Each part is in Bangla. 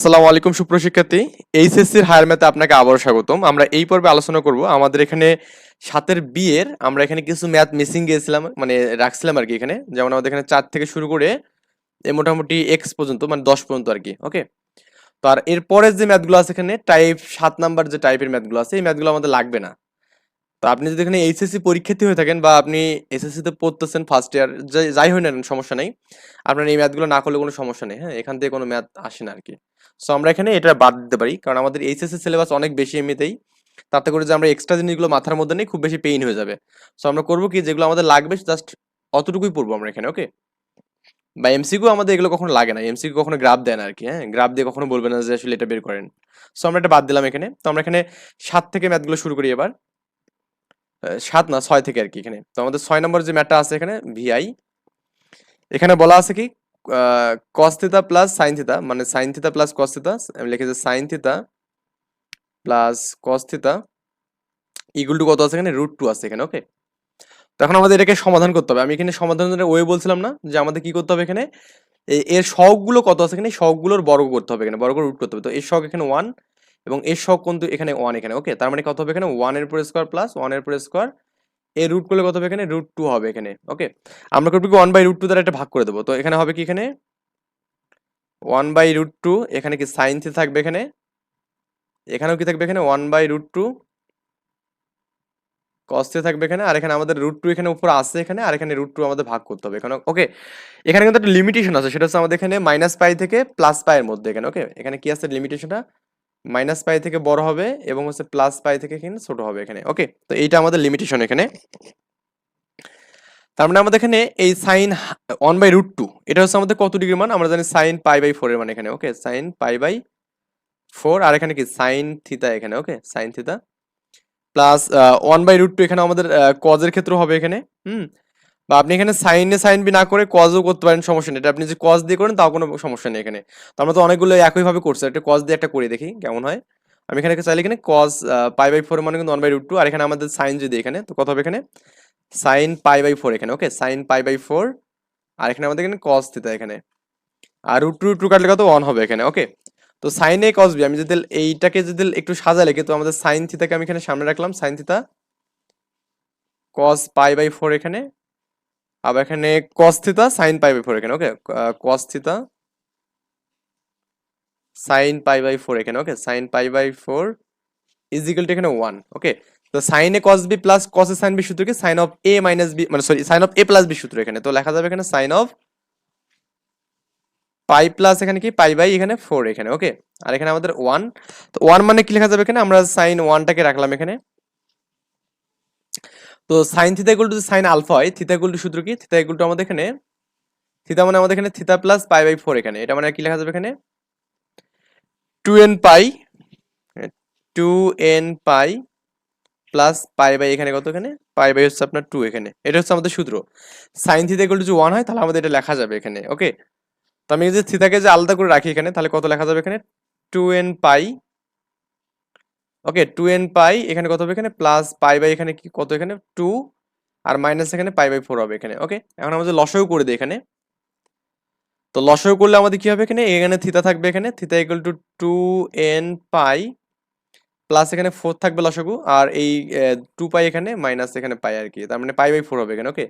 আসসালামু আলাইকুম সুপ্রশিক্ষার্থী এইচএসসির হায়ার ম্যাথে আপনাকে আবারও স্বাগতম। আমরা এই পর্বে আলোচনা করব। আমাদের এখানে সাতের বিয়ের আমরা এখানে কিছু ম্যাথ মিসিং গিয়েছিলাম মানে রাখছিলাম আর কি এখানে। যেমন আমাদের এখানে চার থেকে শুরু করে মোটামুটি এক্স পর্যন্ত মানে দশ পর্যন্ত আর কি ওকে তো আর এরপরের যে ম্যাথগুলো আছে এখানে টাইপ সাত নাম্বার যে টাইপের ম্যাথগুলো আছে, এই ম্যাথগুলো আমাদের লাগবে না। তো আপনি যদি এখানে এইচএসসি পরীক্ষার্থী হয়ে থাকেন বা আপনি এসএসসিতে পড়তেছেন ফার্স্ট ইয়ার যাই হয় না সমস্যা নেই। আপনার এই ম্যাথগুলো না করলে কোনো সমস্যা নেই হ্যাঁ? এখান থেকে কোনো ম্যাথ আসে না আর কি সো আমরা এখানে এটা বাদ দিতে পারি, কারণ আমাদের এইচএসসি সিলেবাস অনেক বেশি এমনিতেই। তাতে করে যে আমরা এক্সট্রা জিনিসগুলো মাথার মধ্যে নেই, খুব বেশি পেইন হয়ে যাবে। সো আমরা করব কি, যেগুলো আমাদের লাগবে জাস্ট অতটুকুই পড়ব আমরা এখানে ওকে বা এমসিকিউ আমাদের এগুলো কখনো লাগে না। এমসিকিউ কখনো গ্রাফ দেয় না আর কি হ্যাঁ? গ্রাফ দিয়ে কখনো বলবে না যে আসলে এটা বের করেন। সো আমরা এটা বাদ দিলাম এখানে। তো আমরা এখানে সাত থেকে ম্যাথগুলো শুরু করি এবার। সাত না ছয় থেকে আর কি এখানে। তো আমাদের ছয় নম্বর যে ম্যাথটা আছে এখানে ভিআই এখানে বলা আছে কি কস থিতা প্লাস সাইন থিতা মানে sign theta plus cos theta আমি লিখেছি sine theta plus cos theta equal to কত আছে এখানে? রুট টু আছে এখানে ওকে তো এখন আমাদের এটাকে সমাধান করতে হবে। আমি এখানে সমাধানের ওয়ে বলছিলাম না, যে আমাদের কি করতে হবে এখানে? এর শখগুলো কত আছে এখানে? শখগুলোর বর্গ করতে হবে এখানে, বর্গ রুট করতে হবে। তো এর শখ এখানে ওয়ান এবং এর শখ কিন্তু এখানে ওয়ান এখানে। ওকে তার মানে কত হবে এখানে? ওয়ানের উপর স্কোয়ার প্লাস ওয়ানের উপর স্কোয়ার এর রুট করলে কত হবে এখানে? রুট টু হবে এখানে। ওকে আমরা করব কি ওয়ান বাই রুট টু দ্বারা একটা ভাগ করে দেবো। তো এখানে হবে কি এখানে? ওয়ান বাই রুট টু এখানে কি সাইন থি থাকবে এখানে? এখানেও কি থাকবে এখানে? ওয়ান বাই রুট টু কস্তে থাকবে এখানে। আর এখানে আমাদের রুট টু এখানে উপর আসছে এখানে, আর এখানে রুট টু আমাদের ভাগ করতে হবে এখানে। ওকে এখানে কিন্তু একটা লিমিটেশন আছে। সেটা হচ্ছে আমাদের এখানে মাইনাস পাই থেকে প্লাস পাইয়ের মধ্যে এখানে। ওকে এখানে কি আছে? লিমিটেশনটা মাইনাস পাই থেকে বড় হবে এবং হচ্ছে প্লাস পাই থেকে এখানে ছোট হবে এখানে। ওকে তো এইটা আমাদের লিমিটেশন এখানে। তার মানে আমাদের এখানে এই sine one by root two এটা হচ্ছে আমাদের কত ডিগ্রি মান? আমরা জানি সাইন পাই বাই ফোর এর মানে এখানে okay sine pi by four আর এখানে কি? সাইন থিতা এখানে okay sine theta plus one by root two এখানে আমাদের কজের ক্ষেত্রে হবে এখানে, হুম? বা আপনি এখানে সাইনে সাইন বি না করে কজও করতে পারেন, সমস্যা নেই। এটা আপনি যে কজ দিয়ে করেন, তাও কোনো সমস্যা নেই এখানে। তো আমরা তো অনেকগুলো একইভাবে করছি। একটা কজ দিয়ে একটা করে, দেখি কেমন হয়। আমি এখানে চাইলে এখানে কজ পাই বাই ফোর মানে কিন্তু ওয়ান বাই রুট টু আর এখানে আমাদের সাইন যদি এখানে, তো কত হবে এখানে? সাইন পাই বাই ফোর এখানে okay sine pi by four আর এখানে আমাদের এখানে কজ থিতা এখানে। আর রুট টু টু কাটলে কত? ওয়ান হবে এখানে ওকে তো সাইন কজ বি, আমি যদি এইটাকে যদি একটু সাজা সাজালে কিন্তু আমাদের সাইন থিতাকে আমি এখানে সামনে রাখলাম sine theta cos pi by four এখানে আবার এখানে cos theta sine pi by four এখানে okay cos theta sine pi by four এখানে okay sine pi by four equal to এখানে ওয়ান ওকে তো sine cos B plus cos sine B সূত্র কি? Sine of A minus B মানে sorry sine of A plus B সূত্র এখানে। তো লেখা যাবে এখানে সাইন অফ পাই প্লাস এখানে কি? পাই বাই এখানে ফোর এখানে ওকে আর এখানে আমাদের ওয়ান তো ওয়ান মানে কি লেখা যাবে এখানে? আমরা সাইন ওয়ানটাকে রাখলাম এখানে। তো sine theta equal to sine alpha হয়। থিতা ইকুয়াল টু সূত্র কি? থিতা ইকুয়াল টু আমাদের এখানে থিতা মানে আমাদের এখানে theta plus pi by four এখানে। এটা মানে কি লেখা যাবে এখানে? Two n pi two n pi plus pi by এখানে কত এখানে? পাই বাই হচ্ছে আপনার টু এখানে। এটা হচ্ছে আমাদের সূত্র। Sine theta equal to one হয়, তাহলে আমাদের এটা লেখা যাবে এখানে। ওকে তো আমি যদি থিতাকে যে আলাদা করে রাখি এখানে, তাহলে কত লেখা যাবে এখানে? Two n pi okay two n pi এখানে কত হবে এখানে? প্লাস পাই বাই এখানে কি, কত এখানে? টু আর মাইনাস এখানে পাই বাই ফোর হবে এখানে ওকে এখন আমাদের লসও করে দিই এখানে। তো লসও করলে আমাদের কি হবে এখানে? এখানে থিতা থাকবে এখানে theta equal to two n pi plus এখানে ফোর থাকবে লসগু আর এই টু পাই এখানে মাইনাস এখানে পাই আর কি, তার মানে পাই বাই ফোর হবে এখানে ওকে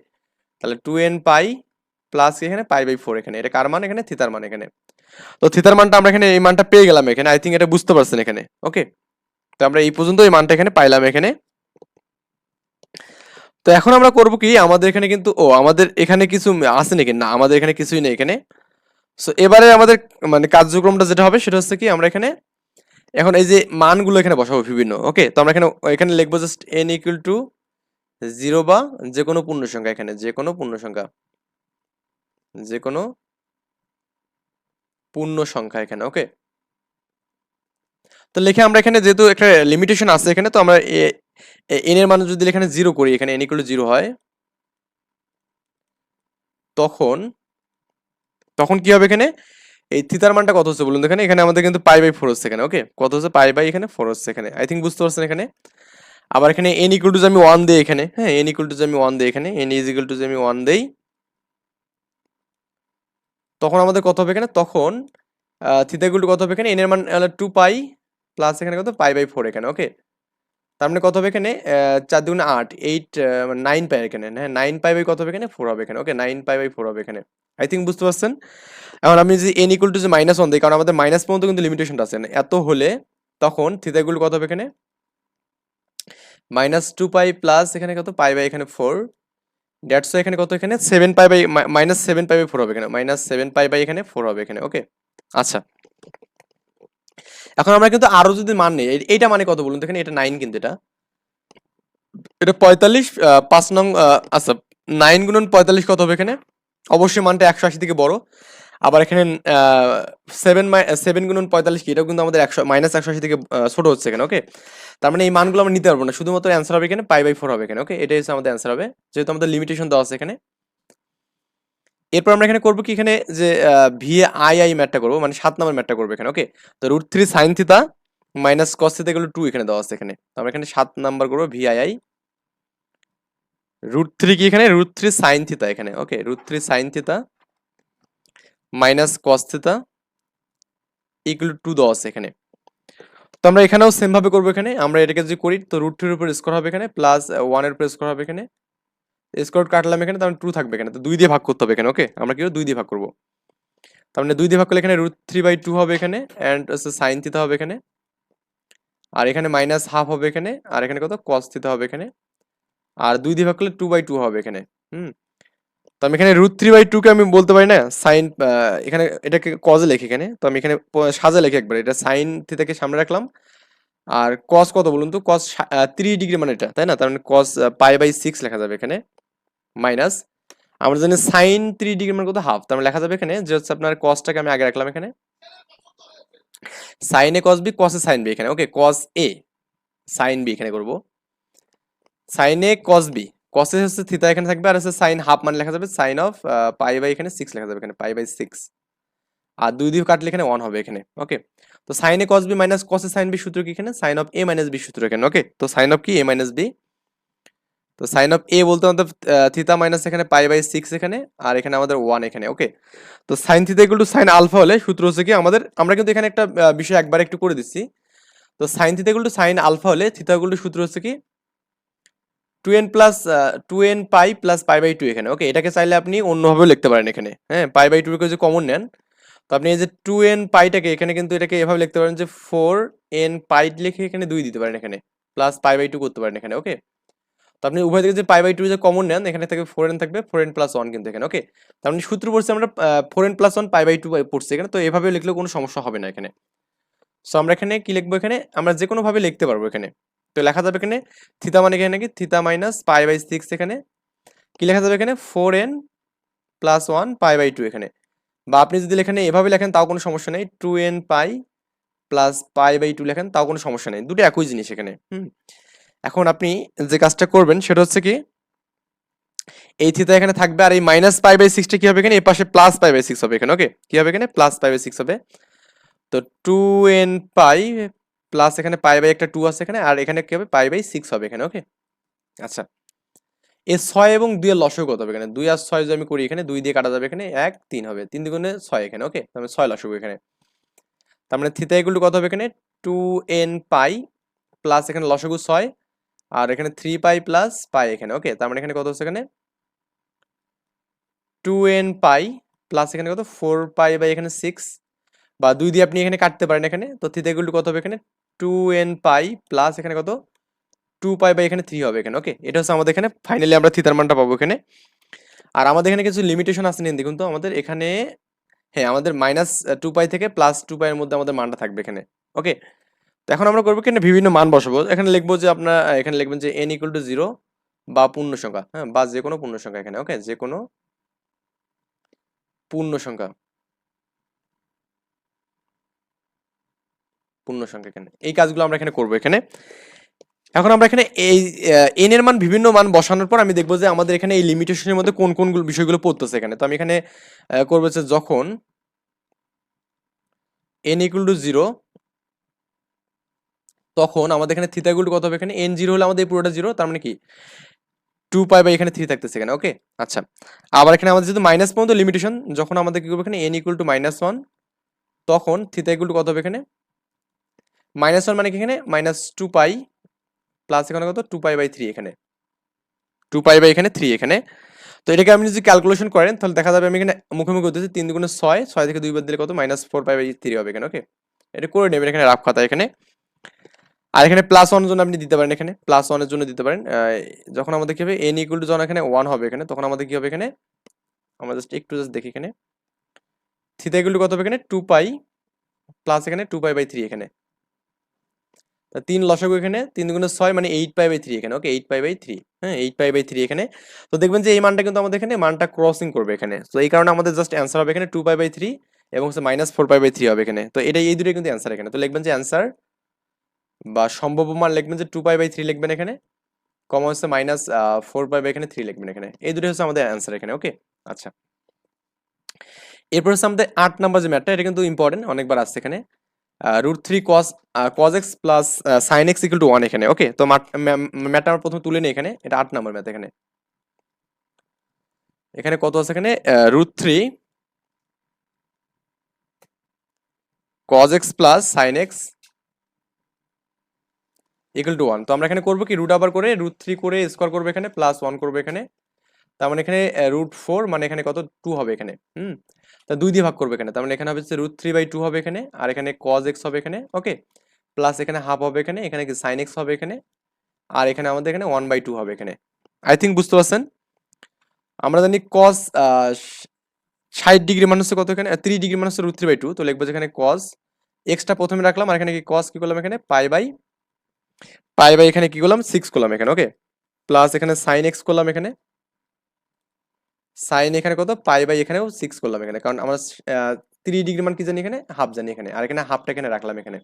তাহলে টু এন পাই প্লাস এখানে? পাই বাই ফোর এখানে, এটা কার মান এখানে? থিতার মান এখানে। তো থিতার মানটা আমরা এখানে এই মানটা পেয়ে গেলাম এখানে আই থিঙ্ক এটা বুঝতে পারছেন এখানে ওকে তো আমরা এই পর্যন্ত এই মানটা এখানে পাইলাম এখানে। তো এখন আমরা করব কি, আমাদের এখানে কিন্তু, ও, আমাদের এখানে কিছু আছে নাকি? না, আমাদের এখানে কিছুই নেই এখানে। সো এবারে আমাদের মানে কার্যক্রমটা যেটা হবে সেটা হচ্ছে কি, আমরা এখানে, এখন এই যে মানগুলো এখানে বসাবো বিভিন্ন ওকে তো আমরা এখানে এখানে লিখব just n equal to zero বা যে কোনো পূর্ণ সংখ্যা এখানে যে কোনো পূর্ণ সংখ্যা। যে কোনো পূর্ণ সংখ্যা এখানে ওকে তো লিখে আমরা এখানে যেহেতু একটা লিমিটেশন আছে এখানে, তো আমরা এন এর মান যদি এখানে জিরো করি, এখানে এন ইকুয়াল জিরো হয়, তখন তখন কি হবে এখানে? এই থিতার মানটা কত হচ্ছে বলুন? এখানে এখানে আমাদের কিন্তু পাই বাই ফোর হচ্ছে এখানে ওকে কত হচ্ছে? পাই বাই এখানে ফোর হচ্ছে এখানে। আই থিঙ্ক বুঝতে পারছেন এখানে? আবার এখানে এন ইকুয়াল টু আমি ওয়ান দিই এখানে হ্যাঁ এন ইকুয়াল টু আমি ওয়ান দিই এখানে এন ইজ ইকুয়াল টু আমি ওয়ান দেই, তখন আমাদের কত হবে এখানে? তখন থিতা ইকুয়াল টু কত হবে এখানে? এন এর মান টু পাই প্লাস এখানে কত? পাই বাই ফোর এখানে ওকে তার মানে কত হবে এখানে? চার দুগুণে আট এইট নাইন পাই এখানে হ্যাঁ? নাইন পাই বাই কত হবে এখানে? ফোর হবে এখানে okay nine pi by four হবে এখানে। আই থিঙ্ক বুঝতে পারছেন? এখন আমি যদি এন ইকুয়াল টু যে মাইনাস ওয়ান দিই, কারণ আমাদের মাইনাস পর্যন্ত কিন্তু লিমিটেশনটা আছে এত হলে তখন থিতা ইকুয়াল কত হবে এখানে? মাইনাস টু পাই প্লাস এখানে কত? পাই বাই এখানে ফোর ড্যাটস এখানে কত এখানে? Seven pi by minus seven pi by four হবে এখানে। মাইনাস সেভেন পাই বাই এখানে ফোর হবে এখানে ওকে আচ্ছা। এখন আমরা কিন্তু আরও যদি মান নেই, এই- এইটা মানে কত বলুন? দেখেন এটা নাইন কিন্তু এটা। এটা পঁয়তাল্লিশ পাঁচ নং আচ্ছা নাইন গুণন পঁয়তাল্লিশ কত হবে এখানে? অবশ্যই মানটা একশো আশি থেকে বড়। আবার এখানে সেভেন সেভেন গুণন পঁয়তাল্লিশ কি? এটাও কিন্তু আমাদের একশো মাইনাস একশো আশি থেকে ছোট হচ্ছে এখানে ওকে তার মানে এই মানগুলো আমরা নিতে পারব না। শুধুমাত্র অ্যান্সার হবে এখানে পাই বাই ফোর হবে এখানে ওকে এটাই হচ্ছে আমাদের অ্যান্সার হবে। যেহেতু আমাদের লিমিটেশন দেওয়া আছে এখানে। এরপর আমরা এখানে করব কি এখানে যে ভি আই আই ম্যাটটা করব মানে সাত নম্বর ম্যাটটা করব এখানে ওকে তো root three sine theta minus cos theta এগুলো টু এখানে দেওয়া আছে এখানে। তো আমরা এখানে সাত নাম্বার করব V I I root three কি এখানে? রুট থ্রি সাইন থিতা এখানে okay root three sine theta minus cos theta equal to দেওয়া আছে এখানে। তো আমরা এখানেও সেম ভাবে করব এখানে, আমরা এটাকে যদি করি, তো রুট থ্রির উপর স্কোর হবে এখানে প্লাস ওয়ানের উপর স্কোর হবে এখানে। স্কোর কাটলাম এখানে, তার টু থাকবে এখানে। তো দুই দিয়ে ভাগ করতে হবে এখানে ওকে আমরা কি? দুই দিয়ে ভাগ করব। তার মানে দুই দিয়ে ভাগ করলে এখানে রুট থ্রি বাই টু হবে এখানে অ্যান্ড হচ্ছে সাইন থিতা হবে এখানে। আর এখানে মাইনাস হাফ হবে এখানে, আর এখানে কত? কস থিতা হবে এখানে। আর দুই দিয়ে ভাগ করলে টু বাই টু হবে এখানে, হুম? তো আমি এখানে রুট থ্রি বাই টুকে আমি বলতে পারি না সাইন এখানে এটাকে কজে লেখি এখানে। তো আমি এখানে সাজা লেখি একবার, এটা সাইন থিতাকে সামনে রাখলাম। আর কস কত বলুন তো? কস থ্রি ডিগ্রি মানে এটা, তাই না? তার মানে কস পাই বাই সিক্স লেখা যাবে এখানে। মাইনাস, আমরা জানি সাইন থ্রি ডিগ্রি মানে কত? হাফ তার মানে লেখা যাবে এখানে যে হচ্ছে আপনার কসটাকে আমি আগে রাখলাম এখানে। সাইন এ কস বি কসে সাইন বি এখানে। Okay cos A sine B এখানে করব। সাইন এ কস বি কসে হচ্ছে থিতা এখানে থাকবে আর হচ্ছে সাইন হাফ মানে লেখা যাবে সাইন অফ পাই বাই এখানে সিক্স লেখা যাবে এখানে পাই বাই সিক্স আর দুই দিয়ে কাটলে এখানে ওয়ান হবে এখানে। ওকে তো sine A cos B minus কসে sine B সূত্র কি এখানে? Sine of A minus B সূত্র এখানে। ওকে তো সাইন অফ কি? এ মাইনাস বি তো সাইন অফ এ বলতে আমাদের থিতা মাইনাস এখানে পাই বাই সিক্স এখানে, আর এখানে আমাদের ওয়ান এখানে ওকে তো sine theta equal to sine alpha হলে সূত্র হচ্ছে কি, আমাদের, আমরা কিন্তু এখানে একটা বিষয় একবার একটু করে দিচ্ছি। তো sine theta equal to sine alpha হলে থিতা ইকুয়াল টু সূত্র হচ্ছে কি two n plus two n pi plus pi by two এখানে ওকে এটাকে চাইলে আপনি অন্যভাবেও লিখতে পারেন এখানে হ্যাঁ? পাই বাই টু যদি কমন নেন, তো আপনি এই যে টু এন পাইটাকে এখানে কিন্তু এটাকে এভাবে লিখতে পারেন যে ফোর এন পাই লিখে এখানে দুই দিতে পারেন এখানে প্লাস পাই বাই টু করতে পারেন এখানে ওকে তো আপনি উভয় থেকে যে পাই বাই টু যে কমন নেন, এখানে থেকে ফোর এন থাকবে ফোর এন প্লাস ওয়ান কিন্তু এখানে ওকে তার মানে সূত্র পড়ছি আমরা four n plus one pi by two পড়ছি এখানে, তো এভাবে লিখলেও কোনো সমস্যা হবে না এখানে। সো আমরা এখানে কি লিখব এখানে? আমরা যে কোনোভাবে লিখতে পারব এখানে। তো লেখা যাবে এখানে থিতা মানে এখানে কি theta minus pi by six এখানে। কি লেখা যাবে এখানে? Four n plus one pi by two এখানে। বা আপনি যদি লেখেন এভাবে লেখেন, তাও কোনো সমস্যা নেই। Two n pi plus pi by two লেখেন, তাও কোনো সমস্যা নেই। দুটো একই জিনিস এখানে, হুম? এখন আপনি যে কাজটা করবেন সেটা হচ্ছে কি, এই থিতা এখানে থাকবে আর এই মাইনাস পাই বাই সিক্সটা কি হবে এখানে? এই পাশে প্লাস পাই বাই সিক্স হবে এখানে ওকে কি হবে এখানে? প্লাস পাই বাই সিক্স হবে। তো টু এন পাই প্লাস এখানে পাই বাই একটা টু আছে এখানে, আর এখানে কি হবে? পাই বাই সিক্স হবে এখানে ওকে আচ্ছা। এ ছয় এবং দুই এর লসও কত হবে এখানে? দুই আর ছয় যদি আমি করি এখানে, দুই দিয়ে কাটা যাবে এখানে, এক, তিন হবে। তিন দুগুণে ছয় এখানে ওকে তার মানে ছয় লসক এখানে। তার মানে থিতা এগুলো কত হবে এখানে? টু এন পাই প্লাস এখানে লসগু ছয় আর এখানে থ্রি পাই প্লাস পাই এখানে ওকে তার মানে এখানে কত হচ্ছে এখানে? টু এন পাই প্লাস এখানে কত? ফোর পাই বাই এখানে সিক্স বা দুই দিয়ে আপনি এখানে কাটতে পারেন এখানে, তো থিতা এগুলো কত হবে এখানে? টু এন পাই প্লাস এখানে কত? টু পাই বাই এখানে থ্রি হবে এখানে ওকে এটা হচ্ছে আমাদের এখানে ফাইনালি আমরা থিতার মানটা পাবো এখানে। আর আমাদের এখানে কিছু লিমিটেশন আছে, নিন দেখুন তো, আমাদের এখানে হ্যাঁ আমাদের মাইনাস টু পাই থেকে প্লাস টু পাইয়ের মধ্যে আমাদের মানটা থাকবে এখানে ওকে এখন আমরা করব এখানে বিভিন্ন মান বসাবো। এখানে লিখব যে আপনার, এখানে লিখবেন যে এন ইকুয়াল টু জিরো বা পূর্ণ সংখ্যা হ্যাঁ বা যে কোনো পূর্ণ সংখ্যা এখানে ওকে যে কোনো পূর্ণ সংখ্যা। পূর্ণ সংখ্যা এখানে। এই কাজগুলো আমরা এখানে করব এখানে। এখন আমরা এখানে এই এন এর মান বিভিন্ন মান বসানোর পর আমি দেখব যে আমাদের এখানে এই লিমিটেশনের মধ্যে কোন কোন বিষয়গুলো পড়তেছে এখানে। তো আমি এখানে করব যখন এন ইকুয়াল টু জিরো তখন আমাদের এখানে থিতা ইকুয়াল কত হবে? এখানে এন জিরো হলে আমাদের পুরোটা জিরো তার মানে কি? টু পাই বাই এখানে থ্রি থাকতেছে এখানে ওকে আচ্ছা আবার এখানে আমাদের যেহেতু মাইনাস পর্যন্ত লিমিটেশন যখন আমাদের কি করব এখানে n equal to minus one তখন থিতা ইকুয়াল টু কত হবে এখানে? মাইনাস ওয়ান মানে কি এখানে? মাইনাস টু পাই প্লাস এখানে কত? টু পাই বাই থ্রি এখানে। টু পাই বাই এখানে থ্রি এখানে। তো এটাকে আপনি যদি ক্যালকুলেশন করেন, তাহলে দেখা যাবে আমি এখানে মুখোমুখি করতেছি তিন দুগুণে ছয় ছয় থেকে দুই বাদ দিলে কত? Minus four pi by three হবে এখানে ওকে এটা করে নেবেন এখানে রাফ খাতা এখানে। আর এখানে প্লাস ওয়ানের জন্য আপনি দিতে পারেন এখানে। প্লাস ওয়ানের জন্য দিতে পারেন। যখন আমাদের কি হবে? এন ইকুয়াল টু যখন এখানে ওয়ান হবে এখানে, তখন আমাদের কি হবে এখানে? আমরা জাস্ট একটু জাস্ট দেখি এখানে। থিতা ইকুয়াল টু কত হবে এখানে? টু পাই প্লাস এখানে টু পাই বাই থ্রি এখানে। তিন লসাগু এখানে, তিন দুগুণে ছয় মানে এইট পাই বাই থ্রি এখানে okay eight pi by three হ্যাঁ? এইট পাই বাই থ্রি এখানে। তো দেখবেন যে এই মানটা কিন্তু আমাদের এখানে মানটা ক্রসিং করবে এখানে। তো এই কারণে আমাদের জাস্ট অ্যান্সার হবে এখানে টু পাই বাই থ্রি এবং হচ্ছে minus four pi by three হবে এখানে। তো এটা এই দুটোই কিন্তু অ্যান্সার এখানে। তো লিখবেন যে অ্যান্সার বা সম্ভব মান লিখবেন যে টু পাই বাই থ্রি লিখবেন এখানে কমা হচ্ছে মাইনাস ফোর পাই বাই এখানে থ্রি লিখবেন এখানে। এই দুটো হচ্ছে আমাদের অ্যান্সার এখানে ওকে আচ্ছা। এরপর হচ্ছে আমাদের আট নাম্বার যে ম্যাটটা এটা কিন্তু ইম্পর্টেন্ট অনেকবার আসছে এখানে। Root three cos cos x plus sine x equal to one এখানে ওকে তো ম্যাথটা আমরা প্রথমে তুলে নিই এখানে, এটা আট নাম্বার ম্যাথ এখানে। এখানে কত আছে এখানে? Root three cos x plus sine x equal to one তো আমরা এখানে করব কি? রুট আবার করে রুট থ্রি করে স্কোয়ার করব এখানে প্লাস ওয়ান করব এখানে। তার মানে এখানে রুট ফোর মানে এখানে কত? টু হবে এখানে, হুম? তা দুই দিয়ে ভাগ করবে এখানে, তার মানে এখানে হবে রুট থ্রি বাই টু হবে এখানে, আর এখানে কজ এক্স হবে এখানে ওকে প্লাস এখানে হাফ হবে এখানে এখানে কি সাইন এক্স হবে এখানে, আর এখানে আমাদের এখানে ওয়ান বাই টু হবে এখানে। আই থিঙ্ক বুঝতে পারছেন? আমরা জানি কজ ষাট ডিগ্রি মানুষের কত এখানে? ত্রিশ ডিগ্রি মানুষের রুট থ্রি বাই টু তো লিখব যেখানে কজ এক্সটা প্রথমে রাখলাম, আর এখানে কি কজ কি করলাম এখানে? পাই বাই পাই বাই এখানে কি করলাম? সিক্স করলাম এখানে ওকে প্লাস এখানে সাইন এক্স করলাম এখানে। সাইন এখানে কত? পাই বাই এখানেও সিক্স করলাম এখানে, কারণ আমরা থ্রি ডিগ্রি মান কি জানি এখানে? হাফ জানি এখানে, আর এখানে হাফটা এখানে রাখলাম এখানে।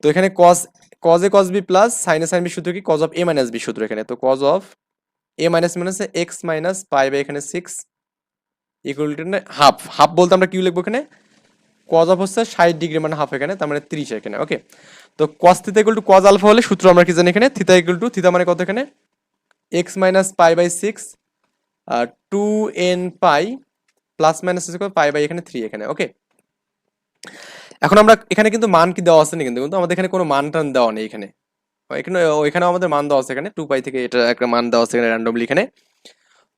তো এখানে cos cos a cos b plus সাইনে সাইন বি সূত্র কি? Cos of a minus b সূত্র এখানে। তো cos of a minus minus x minus pi by এখানে six equal to half half বলতে আমরা কি লিখব এখানে? কজ অফ হচ্ছে ষাট ডিগ্রি মানে হাফ এখানে, তার মানে ত্রিশ এখানে ওকে তো cos theta equal to cos alpha হলে সূত্র আমরা কি জানি এখানে? থিতা ইকুয়াল টু থিতা মানে কত এখানে? X minus pi by six two n pi plus minus pi by এখানে থ্রি এখানে ওকে এখন আমরা এখানে কিন্তু মান কি দেওয়া আছে না কিন্তু? কিন্তু আমাদের এখানে কোনো মান টান দেওয়া নেই এখানে। এখানে এখানেও আমাদের মান দেওয়া আছে এখানে টু পাই থেকে এটা একটা মান দেওয়া আছে এখানে র্যান্ডমলি এখানে।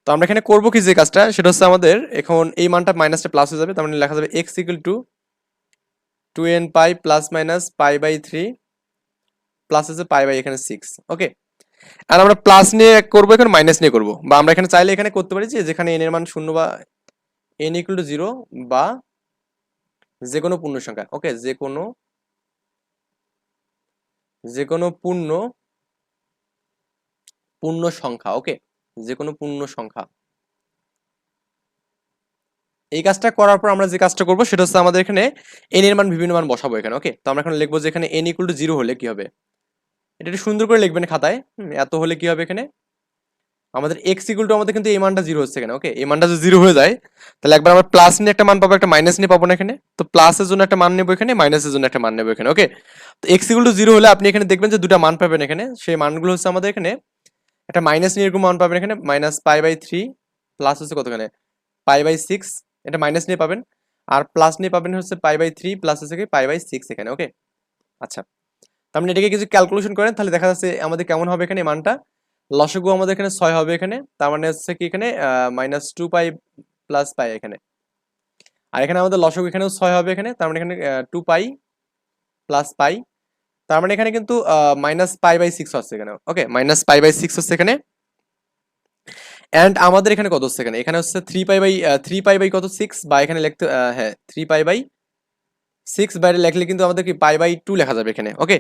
তো আমরা এখানে করব কি যে কাজটা? সেটা হচ্ছে আমাদের এখন এই মানটা মাইনাসটা প্লাস হয়ে যাবে, তার মানে লেখা যাবে x equal to two n pi plus minus pi by three, plus আছে পাই বাই এখানে সিক্স ওকে আর আমরা প্লাস নিয়ে করব, এখানে মাইনাস নিয়ে করব। বা আমরা এখানে চাইলে এখানে করতে পারি যেখানে এন এর মান শূন্য বা এন ইকুয়াল টু জিরো বা যে কোনো পূর্ণ সংখ্যা ওকে যে কোনো যে কোনো পূর্ণ পূর্ণ সংখ্যা ওকে যে কোনো পূর্ণ সংখ্যা। এই কাজটা করার পর আমরা যে কাজটা করব, সেটা হচ্ছে আমাদের এখানে এন এর মান, বিভিন্ন মান বসাবো এখানে ওকে তো আমরা এখন লিখব যে এখানে এন ইকুয়াল টু জিরো হলে কি হবে? এটা একটু সুন্দর করে লিখবেন খাতায় এত হলে কি হবে এখানে? আমাদের এক্স ইকুয়াল টু আমাদের কিন্তু এই মানটা জিরো হচ্ছে এখানে ওকে এই মানটা যদি জিরো হয়ে যায়, তাহলে একবার আমরা প্লাস নিয়ে একটা মান পাবো, একটা মাইনাস নিয়ে পাবো না এখানে? তো প্লাসের জন্য একটা মান নেব এখানে মাইনাসের জন্য একটা মান নেব এখানে ওকে তো এক্স ইকুয়াল টু জিরো হলে আপনি এখানে দেখবেন যে দুটা মান পাবেন এখানে, সেই মানগুলো হচ্ছে আমাদের এখানে, একটা মাইনাস নিয়ে এরকম মান পাবেন এখানে minus pi by three plus হচ্ছে কত এখানে পাই বাই সিক্স এটা মাইনাস নিয়ে পাবেন। আর প্লাস নিয়ে পাবেন হচ্ছে পাই বাই থ্রি প্লাস হচ্ছে কি পাই বাই সিক্স এখানে ওকে আচ্ছা। তার মানে এটাকে কিছু ক্যালকুলেশন করেন, তাহলে দেখা যাচ্ছে আমাদের কেমন হবে এখানে মানটা? লসগু আমাদের এখানে ছয় হবে এখানে, তার মানে হচ্ছে কি এখানে minus two pi plus pi এখানে। আর এখানে আমাদের লসগু এখানেও ছয় হবে এখানে, তার মানে এখানে টু পাই প্লাস পাই তার মানে এখানে কিন্তু মাইনাস পাই বাই সিক্স হচ্ছে এখানে okay minus pi by six হচ্ছে এখানে। অ্যান্ড আমাদের এখানে কত হচ্ছে এখানে? এখানে হচ্ছে three pi by three pi by কত? সিক্স বা এখানে লিখতে হ্যাঁ থ্রি পাই বাই সিক্স বাইরে লেখলে কিন্তু আমাদের কি পাই বাই টু লেখা যাবে এখানে ওকে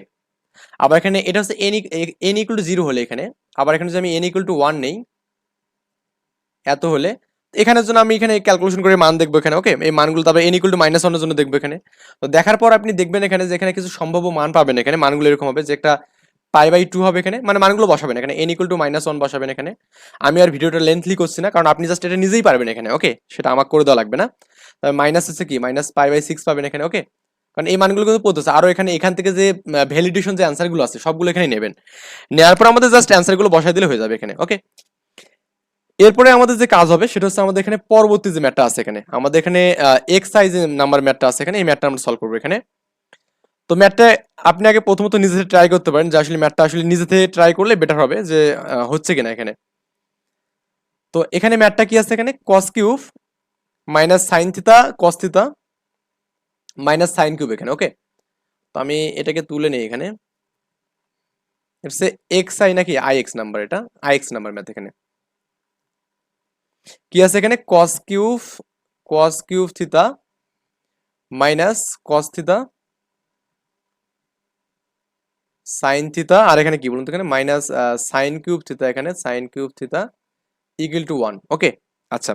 আবার এখানে এটা হচ্ছে n n equal to zero হলে এখানে, আবার এখানে যদি আমি এন ইকুয়াল টু ওয়ান নেই, এত হলে এখানের জন্য আমি এখানে ক্যালকুলেশন করে মান দেখব এখানে ওকে এই মানগুলো তারপরে এন ইকুয়াল টু মাইনাস ওয়ানের জন্য দেখব এখানে। তো দেখার পর আপনি দেখবেন এখানে যে এখানে কিছু সম্ভাব্য মান পাবেন এখানে, মানগুলো এরকম হবে যে একটা পাই বাই টু হবে এখানে। মানে মানগুলো বসাবেন এখানে। N equal to minus one বসাবেন এখানে। আমি আর ভিডিওটা লেন্থলি করছি না, কারণ আপনি জাস্ট এটা নিজেই পারবেন এখানে ওকে সেটা আমাকে করে দেওয়া লাগবে না। তবে মাইনাস হচ্ছে কি? মাইনাস পাই বাই সিক্স পাবেন এখানে ওকে কারণ এই মানগুলো কিন্তু পড়তেছে আরও এখানে, এখান থেকে যে ভ্যালিডেশন যে অ্যান্সারগুলো আছে, সবগুলো এখানে নেবেন। নেওয়ার পর আমাদের জাস্ট অ্যান্সারগুলো বসাই দিলে হয়ে যাবে এখানে ওকে এরপরে আমাদের যে কাজ হবে, সেটা হচ্ছে আমাদের এখানে পরবর্তী যে ম্যাটটা আছে এখানে। আমাদের এখানে এক্স সাইজ নাম্বার ম্যাটটা আছে এখানে, এই ম্যাটটা আমরা সলভ করব এখানে। তো ম্যাটটা আপনি আগে প্রথমত নিজে থেকে ট্রাই করতে পারেন যে আসলে ম্যাটটা আসলে নিজে থেকে ট্রাই করলে বেটার হবে যে হচ্ছে কিনা এখানে। তো এখানে ম্যাটটা কি আছে এখানে? Cos cube minus sine theta cos theta minus sine cube এখানে ওকে তো আমি এটাকে তুলে নিই এখানে। এক্স আই নাকি আই এক্স নাম্বার এটা? আই এক্স নাম্বার ম্যাথ এখানে। কি আছে এখানে? Cos cube cos cube theta minus cos theta sine theta আর এখানে কি বলুন তো এখানে? মাইনাস সাইন কিউব থিতা এখানে sine cube theta equal to one okay আচ্ছা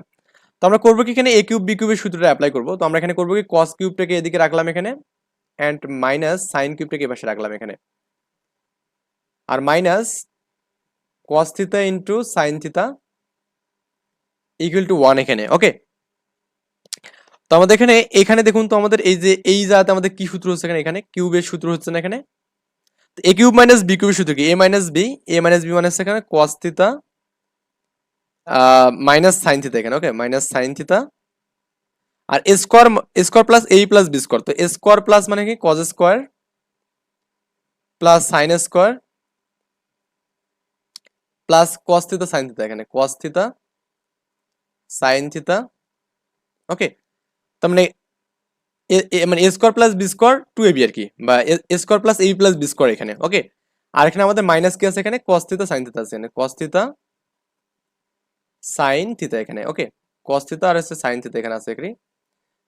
তো আমরা করব কি এখানে? এ কিউব বি কিউবের সূত্রটা অ্যাপ্লাই করব। তো আমরা এখানে করব কি? কস কিউবটাকে এদিকে রাখলাম এখানে অ্যান্ড মাইনাস সাইন কিউবটাকে এপাশে রাখলাম এখানে। আর minus cos theta into sine theta equal to one এখানে ওকে তো আমাদের এখানে এখানে দেখুন তো আমাদের এই যে, এই জায়গাতে আমাদের কি সূত্র হচ্ছে এখানে? এখানে কিউবের সূত্র হচ্ছে না এখানে। এ কিউব মাইনাস বি কিউবের সূত্র কি? A minus b a minus b minus এখানে cos theta minus sine theta এখানে ওকে মাইনাস সাইন থিতা আর এ স্কোয়ার স্কোয়ার প্লাস এই প্লাস বি স্কোয়ার তো স্কোয়ার প্লাস মানে কি? Cos square plus sine square plus cos theta sine theta এখানে cos theta sine theta okay তার মানে এ- এ- মানে a square plus b square two a b আর কি, বা a square plus a b plus b square এখানে ওকে আর এখানে আমাদের মাইনাস কি আছে এখানে? কস থিতা সাইন থিতা আছে এখানে কস থিতা সাইন থিতা এখানে ওকে কস থিতা আর হচ্ছে সাইন থিতা এখানে আছে এখানে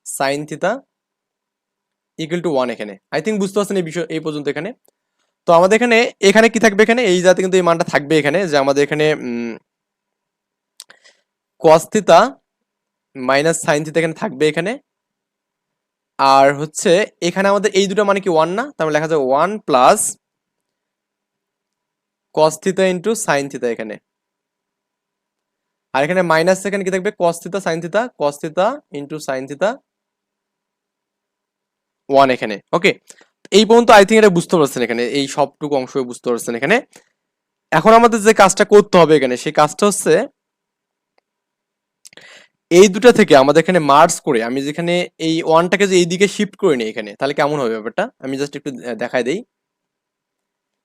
sine theta equal to one এখানে আই থিঙ্ক বুঝতে পারছেন এই বিষয়, এই পর্যন্ত এখানে। তো আমাদের এখানে এখানে কি থাকবে এখানে? এই জাতে কিন্তু এই মানটা থাকবে এখানে, যে আমাদের এখানে cos theta minus sine theta এখানে থাকবে এখানে। আর হচ্ছে এখানে আমাদের এই দুটো মানে কি ওয়ান না? তাহলে লেখা যায় one plus cos theta into sine theta এখানে। আর এখানে মাইনাস এখানে কি থাকবে? Cos theta sine theta cos into sine theta one এখানে। ওকে এই পর্যন্ত আই থিঙ্ক এটা বুঝতে পারছেন এখানে। এই সবটুকু অংশ বুঝতে পারছেন এখানে। এখন আমাদের যে কাজটা করতে হবে এখানে, সেই কাজটা হচ্ছে এই দুটা থেকে আমাদের এখানে মার্চ করে, আমি যেখানে এই ওয়ানটাকে যে এইদিকে শিফট করে নিই এখানে, তাহলে কেমন হবে ব্যাপারটা? আমি জাস্ট একটু দেখাই দেই।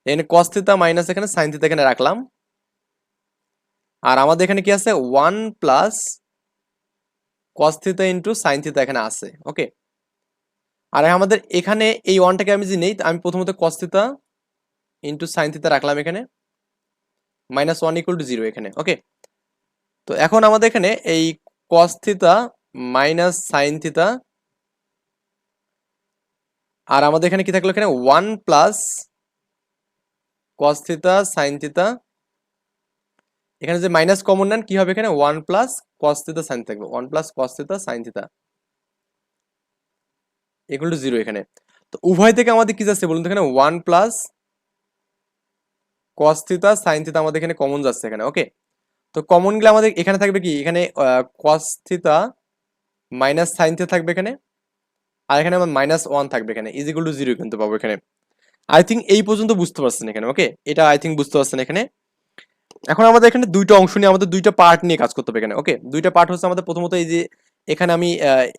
এখানে কস থিতা মাইনাস এখানে সাইন থিতা এখানে রাখলাম। আর আমাদের এখানে কি আছে? One plus cos theta into sine theta এখানে আছে ওকে আর আমাদের এখানে এই ওয়ানটাকে আমি যদি নেই, আমি প্রথমত কস থিতা ইন্টু সাইন থিতা রাখলাম এখানে। Minus one equal to zero এখানে ওকে তো এখন আমাদের এখানে এই কস থিতা মাইনাস সাইন থিতা আর আমাদের এখানে কি থাকল এখানে? One plus cos theta sine theta এখানে যে মাইনাস কমন নেন, কি হবে এখানে? One plus cos theta sine থাকবে। One plus cos theta sine theta equal to zero এখানে। তো উভয় থেকে আমাদের কি যাচ্ছে বলুন তো এখানে? One plus cos theta sine theta আমাদের এখানে কমন যাচ্ছে এখানে ওকে তো কমন গেলে আমাদের এখানে থাকবে কি? এখানে কস থিতা মাইনাস সাইন থিতা থাকবে এখানে, আর এখানে আমার মাইনাস ওয়ান থাকবে এখানে ইজ ইকুয়াল টু জিরো কিন্তু পাবো এখানে। আই থিঙ্ক এই পর্যন্ত বুঝতে পারছেন এখানে ওকে এটা আই থিঙ্ক বুঝতে পারছেন এখানে। এখন আমাদের এখানে দুইটা অংশ নিয়ে আমাদের দুইটা পার্ট নিয়ে কাজ করতে হবে এখানে ওকে দুইটা পার্ট হচ্ছে আমাদের প্রথমত এই যে, এখানে আমি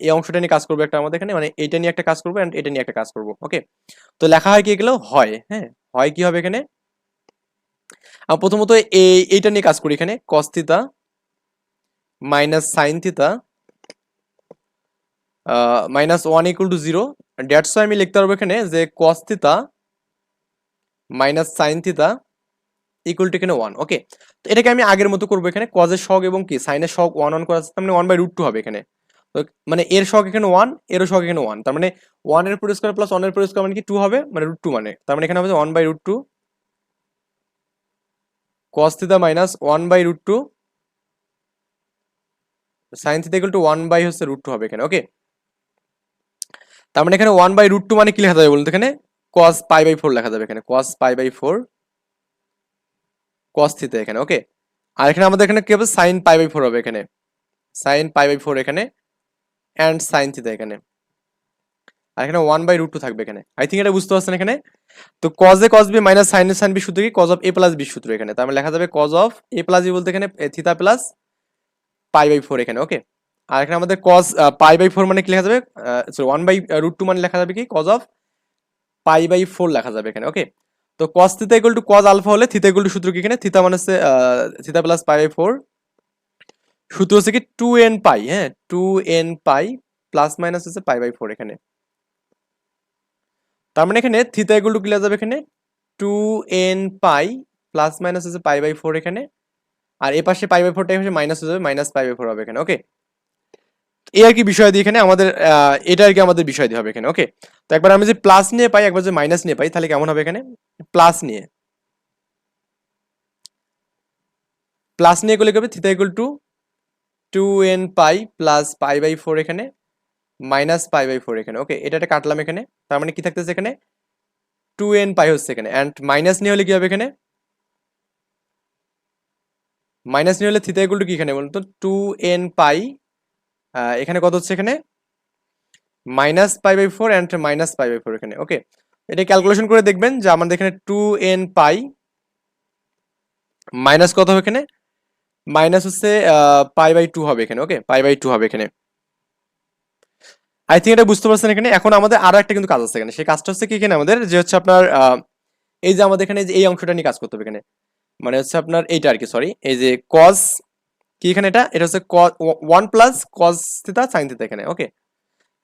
এই অংশটা নিয়ে কাজ করব একটা আমাদের এখানে মানে এটা নিয়ে একটা কাজ করব এন্ড এটা নিয়ে একটা কাজ করব ওকে তো লেখা হয় কি এগুলো? হয় হ্যাঁ? হয় কি হবে এখানে? প্রথমত এই এইটা নিয়ে কাজ করি এখানে। Cos theta minus sine theta minus one equal to zero that's আমি লিখতে পারব এখানে যে cos theta minus sine theta equal to এখানে ওয়ান ওকে তো এটাকে আমি আগের মতো করব এখানে। কজের শখ এবং কি? সাইনের শখ ওয়ান ওয়ান করা আছে, তার মানে ওয়ান বাই রুট টু হবে এখানে। তো মানে এর শখ এখানে ওয়ান এরও শখ এখানে ওয়ান তার মানে ওয়ানের পুরস্কার প্লাস ওয়ানের পুরস্কার মানে কি? টু হবে মানে রুট টু মানে। তার মানে এখানে হবে one by root two cos theta minus one by root two sine theta two one by হচ্ছে রুট টু হবে এখানে ওকে তার মানে এখানে ওয়ান বাই রুট টু মানে কি লেখা যাবে বলুন তো এখানে? cos পাই বাই ফোর লেখা যাবে এখানে, cos pi by four cos theta এখানে ওকে আর এখানে আমাদের এখানে কি হবে? সাইন পাই বাই ফোর হবে এখানে সাইন পাই বাই ফোর এখানে অ্যান্ড সাইন থিতা এখানে। আর এখানে ওয়ান বাই রুট টু থাকবে এখানে। আই থিঙ্ক এটা বুঝতে পারছেন এখানে? তো cos a cos b minus sine sine b সূত্র কি? Cos of a plus b সূত্র এখানে। তার মানে লেখা যাবে cos of a plus b বলতে এখানে theta plus pi by four এখানে ওকে আর এখানে আমাদের কজ পাই বাই ফোর মানে কি লেখা যাবে? Sorry one by root two মানে লেখা যাবে কি? Cos of pi by four লেখা যাবে এখানে ওকে তো cos theta equal to cos alpha হলে থিতা ইকুয়াল টু সূত্র কি এখানে? থিতা মানে হচ্ছে theta plus pi by four সূত্র হচ্ছে কি টু এন পাই হ্যাঁ? Two n pi plus minus হচ্ছে পাই বাই ফোর এখানে। তার মানে এখানে থিতা ইকুয়াল টু কি যাবে এখানে two n pi plus minus হচ্ছে পাই বাই ফোর এখানে। আর এ পাশে পাই বাই ফোরটা এখানে মাইনাস হয়ে যাবে মাইনাস পাই বাই ফোর হবে এখানে ওকে এই আর কি বিষয় দিয়ে এখানে আমাদের এটা আর কি আমাদের বিষয় দিয়ে হবে এখানে ওকে তো একবার আমি যদি প্লাস নিয়ে পাই, একবার যদি মাইনাস নিয়ে পাই, তাহলে কেমন হবে এখানে? প্লাস নিয়ে। প্লাস নিয়ে করলে কি হবে? Theta equal to two n pi plus pi by four এখানে। মাইনাস পাই বাই ফোর এখানে। ওকে এটা একটা কাটলাম এখানে। তার মানে কি থাকতেছে এখানে? টু এন পাই হচ্ছে এখানে। অ্যান্ড মাইনাস নিয়ে হলে কি হবে এখানে? মাইনাস নিয়ে হলে থিতা ইকুয়াল টু কি এখানে বলুন তো? টু এন পাই এখানে কত হচ্ছে এখানে? Minus pi by four and minus pi by four এখানে। ওকে এটা ক্যালকুলেশন করে দেখবেন যে আমাদের এখানে টু এন পাই মাইনাস কত হবে এখানে? মাইনাস হচ্ছে পাই বাই টু হবে এখানে। ওকে পাই বাই টু হবে এখানে। আই থিঙ্ক এটা বুঝতে পারছেন এখানে। এখন আমাদের আরও একটা কিন্তু কাজ আছে এখানে। সেই কাজটা হচ্ছে কি এখানে আমাদের? যে হচ্ছে আপনার এই যে আমাদের এখানে এই অংশটা নিয়ে কাজ করতে হবে এখানে। মানে হচ্ছে আপনার এইটা আর কি সরি এই যে কজ কি এখানে এটা? এটা হচ্ছে one plus cos theta sine theta এখানে ওকে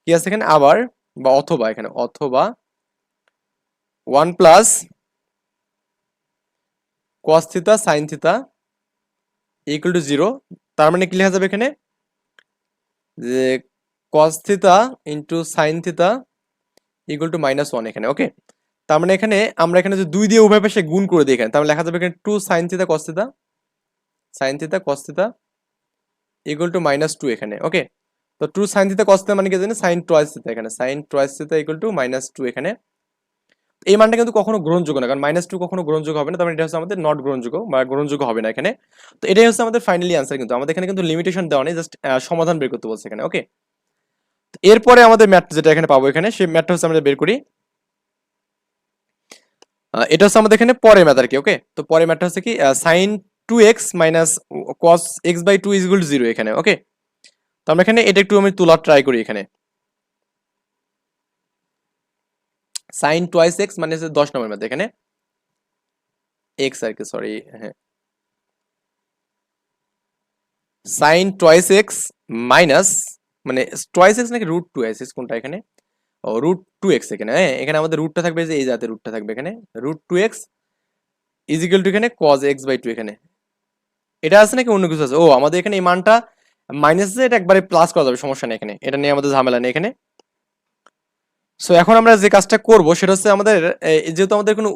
কি আছে এখানে? আবার, বা অথবা এখানে, অথবা one plus cos theta sine theta equal to zero তার মানে কি লেখা যাবে এখানে? যে cos theta into sine theta equal to minus one এখানে ওকে তার মানে এখানে আমরা এখানে যে দুই দিয়ে উভয় পাশে গুণ করে দিই এখানে তাহলে লেখা যাবে এখানে two sine theta cos theta sine theta cos theta equal to minus two এখানে ওকে তো টু সাইন থিতা কস থিতা মানে কি জানেন সাইন টয়েস থিতা এখানে sine twice theta equal to minus two এখানে। এই মানটা কিন্তু কখনো গ্রহণযোগ্য না, কারণ মাইনাস টু কখনো গ্রহণযোগ্য হবে না, তার মানে এটা হচ্ছে আমাদের নট গ্রহণযোগ্য বা গ্রহণযোগ্য হবে না এখানে। তো এটাই হচ্ছে আমাদের ফাইনালি আনসার কিন্তু, আমাদের এখানে কিন্তু লিমিটেশন দেওয়া নেই জাস্ট সমাধান বের করতে বলছে এখানে ওকে এরপরে আমাদের ম্যাথ যেটা এখানে পাবো এখানে, সেই ম্যাথটা হচ্ছে আমরা বের করি। এটা হচ্ছে আমাদের এখানে পরের ম্যাথ আর কি ওকে তো পরের ম্যাথটা হচ্ছে কি sine two x minus cos x by two is equal zero এখানে ওকে তো আমরা এখানে এটা একটু আমি তোলার ট্রাই করি এখানে। সাইন টোয়াইস এক্স মানে দশ নম্বর ম্যাথ এখানে। এক্স আর কি সরি হ্যাঁ। সাইন টোয়াইস এক্স মাইনাস মানে টোয়াইস এক্স নাকি রুট টু এক্স কোনটা এখানে? ও রুট টু এক্স এখানে হ্যাঁ? এখানে আমাদের রুটটা থাকবে যে এই জাতের রুটটা থাকবে এখানে। Root two x is equal to এখানে কজ এক্স বাই টু এখানে। এটা আছে নাকি অন্য কিছু আছে? ও, আমাদের এখানে এই মানটা মাইনাস এটা একবারে প্লাস করা যাবে, সমস্যা নেই এখানে। এটা নিয়ে আমাদের ঝামেলা নেই এখানে। সো এখন আমরা যে কাজটা করব, সেটা হচ্ছে আমাদের যেহেতু আমাদের কোনো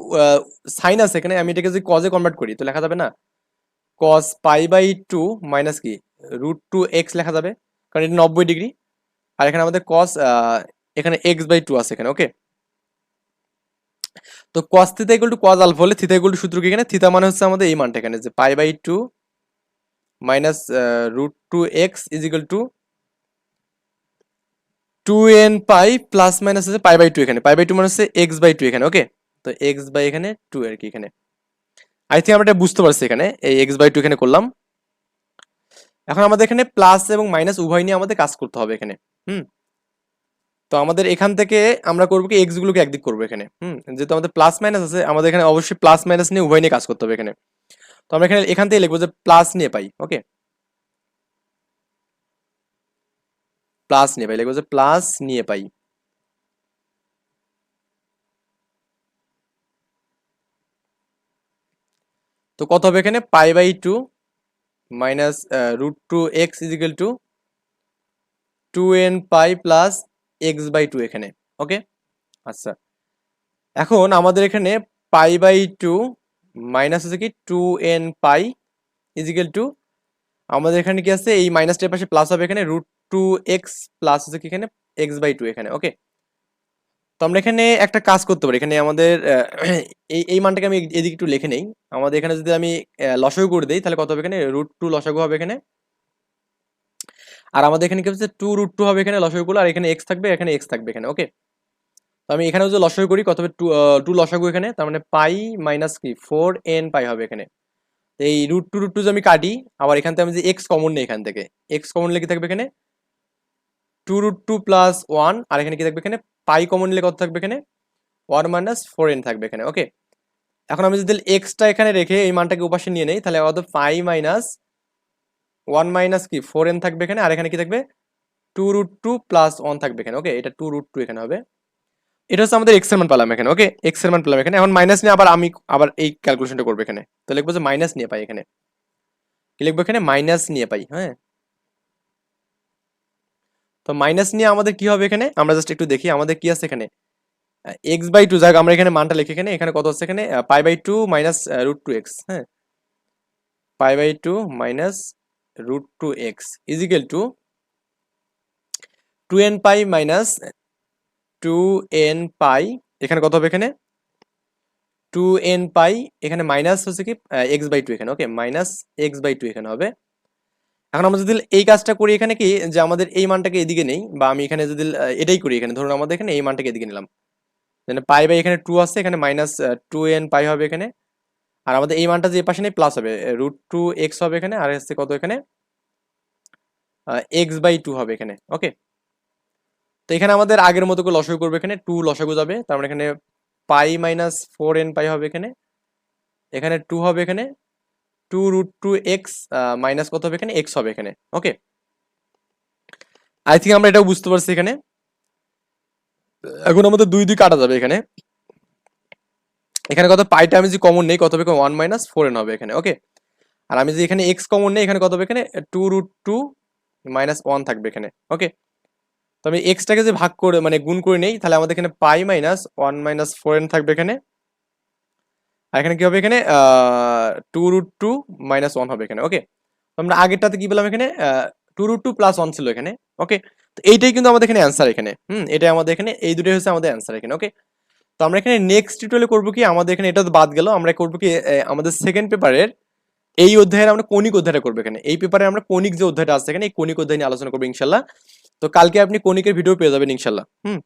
সাইন আছে এখানে, আমি এটাকে যদি কজে কনভার্ট করি, তো লেখা যাবে না? Cos pi by two minus কি? রুট টু এক্স লেখা যাবে। কারণ এটা নব্বই ডিগ্রি। আর এখানে আমাদের কস এখানে এক্স বাই টু আছে এখানে ওকে তো cos theta equal to cos alpha হলে থিতা ইকুয়াল টু সূত্র কি এখানে? থিতা মানে হচ্ছে আমাদের এই মানটা এখানে, যে pi by two minus root two x is equal to two n pi plus minus হচ্ছে পাই বাই টু এখানে। পাই বাই টু মানে হচ্ছে এক্স বাই টু এখানে ওকে তো এক্স বাই এখানে টু আর কি এখানে? আই থিঙ্ক আমরা এটা বুঝতে পারছি এখানে, এই এক্স বাই টু এখানে করলাম। এখন আমাদের এখানে প্লাস এবং মাইনাস উভয় নিয়ে আমাদের কাজ করতে হবে এখানে, হুম? তো আমাদের এখান থেকে আমরা করব কি এক্স গুলোকে একদিক করব এখানে, হুম? যেহেতু আমাদের প্লাস মাইনাস আছে, আমাদের এখানে অবশ্যই প্লাস মাইনাস নিয়ে উভয় নিয়ে কাজ করতে হবে এখানে। তো আমরা এখানে এখান থেকে লিখব যে প্লাস নিয়ে পাই ওকে প্লাস নিয়ে পাই, লিখব যে প্লাস নিয়ে পাই। তো কত হবে এখানে? Pi by two minus root two x is equal to two n pi plus x by two এখানে ওকে আচ্ছা। এখন আমাদের এখানে পাই বাই টু মাইনাস হচ্ছে কি? Two n pi is equal to আমাদের এখানে কি আছে? এই মাইনাসটার পাশে প্লাস হবে এখানে রুট টু এক্স প্লাস হচ্ছে কি এখানে? এক্স বাই টু এখানে ওকে তো আমরা এখানে একটা কাজ করতে পারি। এখানে আমাদের এই এই মানটাকে আমি এদিকে একটু লিখে নেই। আমাদের এখানে যদি আমি লসাগু করে দিই, তাহলে কত হবে এখানে? রুট টু লসাগু হবে এখানে। আর আমাদের এখানে কি হচ্ছে? টু রুট টু হবে এখানে লসাগুগুলো আর এখানে এক্স থাকবে, এখানে এক্স থাকবে এখানে ওকে তো আমি এখানে যদি লসাগু করি, কত হবে? টু টু লসাগু এখানে, তার মানে পাই মাইনাস কি? ফোর এন পাই হবে এখানে। এই রুট টু রুট টু যে আমি কাটি, আবার এখান থেকে আমি যে এক্স কমন নেই এখান থেকে এক্স কমন কি থাকবে এখানে? Two root two plus one, আর এখানে কি থাকবে এখানে? পাই কমন নিলে কত থাকবে এখানে? ওয়ান মাইনাস ফোর এন থাকবে এখানে, ওকে? এখন আমি যদি এক্সটা এখানে রেখে এই মানটাকে উপাশে নিয়ে নেই, তাহলে অত পাই মাইনাস ওয়ান মাইনাস কি? ফোর এন থাকবে এখানে, আর এখানে কি থাকবে? Two root two plus one থাকবে এখানে, ওকে? এটা টু রুট টু এখানে হবে। এটা হচ্ছে আমাদের এক্সের মান পেলাম এখানে, ওকে? এক্সের মান পেলাম এখানে, এখন মাইনাস নিয়ে আবার আমি আবার এই ক্যালকুলেশনটা করব এখানে। তো লিখব যে মাইনাস নিয়ে পাই এখানে। কি লিখব এখানে? মাইনাস নিয়ে পাই হ্যাঁ? তো মাইনাস নিয়ে আমাদের কি হবে এখানে? আমরা জাস্ট একটু দেখি, আমাদের কি আছে এখানে? এক্স বাই টু যাক, আমরা এখানে মানটা লিখে এখানে এখানে কত হচ্ছে এখানে? Pi by two minus root two x হ্যাঁ? Pi by two minus root two x is equal to two n pi minus two n pi এখানে কত হবে এখানে? টু এন পাই এখানে মাইনাস হচ্ছে কি? এক্স বাই টু এখানে okay minus x by two এখানে হবে। এখন আমরা যদি এই কাজটা করি এখানে কি, যে আমাদের এই মানটাকে এদিকে নেই, বা আমি এখানে যদি এটাই করি এখানে, ধরুন আমাদের এখানে এই মানটাকে এদিকে নিলাম। মানে পাই বাই এখানে টু আছে এখানে মাইনাস টু এন পাই হবে এখানে, আর আমাদের এই মানটা যে পাশে নেই প্লাস হবে রুট টু এক্স হবে এখানে, আর হচ্ছে কত এখানে এক্স বাই টু হবে এখানে ওকে তো এখানে আমাদের আগের মতো করে লসাগু করবে এখানে টু লসাগু যাবে, তার মানে এখানে pi minus four n pi হবে এখানে এখানে টু হবে এখানে two root two x minus কত হবে এখানে? এক্স হবে এখানে ওকে আই থিঙ্ক আমরা এটাও বুঝতে পারছি এখানে। এখন আমাদের দুই দুই কাটা যাবে এখানে। এখানে কত? পাইটা আমি যে কমন নেই, কত হবে ওয়ান মাইনাস ফোর এন হবে এখানে ওকে আর আমি যে এখানে এক্স কমন নেই, এখানে কত হবে এখানে? Two root two minus one থাকবে এখানে ওকে তো আমি এক্সটাকে যে ভাগ করে মানে গুণ করে নেই, তাহলে আমাদের এখানে pi minus one minus four n থাকবে এখানে। আর এখানে কি হবে এখানে? Two root two minus one হবে এখানে ওকে আমরা আগেরটাতে কি বললাম এখানে? Two root two plus one ছিল এখানে ওকে তো এইটাই কিন্তু আমাদের এখানে অ্যান্সার এখানে, হুম? এটাই আমাদের এখানে, এই দুটোই হচ্ছে আমাদের অ্যান্সার এখানে ওকে তো আমরা এখানে নেক্সট টিউটোরিয়ালে করব কি? আমাদের এখানে এটা তো বাদ গেল, আমরা করব কি? আমাদের সেকেন্ড পেপারের এই অধ্যায়ের আমরা কণিক অধ্যায়টা করব এখানে। এই পেপারে আমরা কণিক যে অধ্যায়টা আছে এখানে, এই কণিক অধ্যায় নিয়ে আলোচনা করব ইনশাল্লাহ। তো কালকে আপনি কণিকের ভিডিও পেয়ে যাবেন ইনশাল্লাহ, হুম?